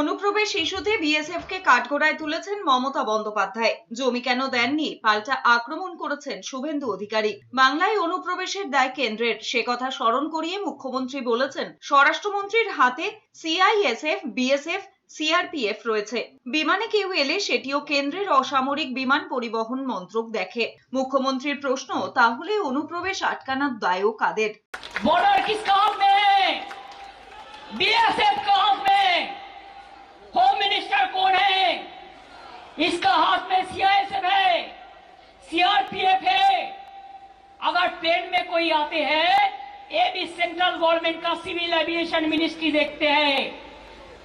অনুপ্রবেশ ইস্যুতে বিএসএফ কে কাঠগোড়ায় তুলেছেন মমতা বন্দ্যোপাধ্যায়। জমি কেন দেননি? পাল্টা আক্রমণ করেছেন শুভেন্দু অধিকারী। বাংলায় অনুপ্রবেশের দায় কেন্দ্রের। সে কথা স্মরণ করিয়ে মুখ্যমন্ত্রী বলেছেন, স্বরাষ্ট্রমন্ত্রীর হাতে সিআইএসএফ, বিএসএফ, সিআরপিএফ রয়েছে। বিমানে কেউ এলে সেটিও কেন্দ্রের অসামরিক বিমান পরিবহন মন্ত্রক দেখে। মুখ্যমন্ত্রীর প্রশ্ন, তাহলে অনুপ্রবেশ আটকানোর দায়ও কাদের? हाथ में सीआईएसएफ है। सीआरपीएफ है। अगर ट्रेन में कोई आते हैं ये भी सेंट्रल गवर्नमेंट का सिविल एविएशन मिनिस्ट्री देखते हैं।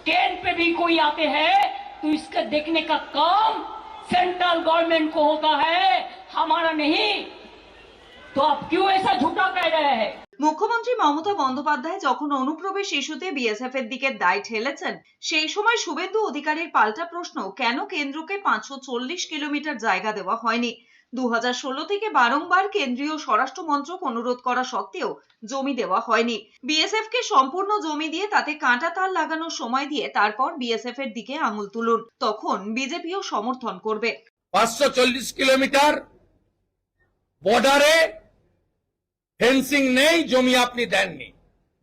ट्रेन पे भी कोई आते हैं तो इसका देखने का काम सेंट्रल गवर्नमेंट को होता है। हमारा नहीं। तो आप क्यों ऐसा झूठा कह रहे हैं? মুখ্যমন্ত্রী মমতা বন্দ্যোপাধ্যায় যখন অনুপ্রবেশ ইস্যুতে বিএসএফ এর দিকে দায় ঠেলেছেন, সেই সময় শুভেন্দু অধিকারীর পাল্টা প্রশ্ন, কেন কেন্দ্রকে পাঁচশো চল্লিশ কিলোমিটার জায়গা দেওয়া হয়নি? দু থেকে বারংবার কেন্দ্রীয় স্বরাষ্ট্র মন্ত্রক অনুরোধ করা সত্ত্বেও জমি দেওয়া হয়নি। বিএসএফ কে সম্পূর্ণ জমি দিয়ে তাতে কাঁটা তার লাগানোর সময় দিয়ে তারপর বিএসএফ এর দিকে আঙুল তুলুন, তখন বিজেপিও সমর্থন করবে। পাঁচশো চল্লিশ কিলোমিটার বর্ডারে ফেন্সিং নেই জমি আপনি দেননি।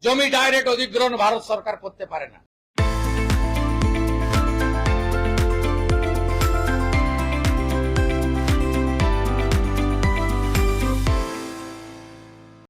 জমি ডাইরেক্ট অধিগ্রহণ ভারত সরকার করতে পারে না।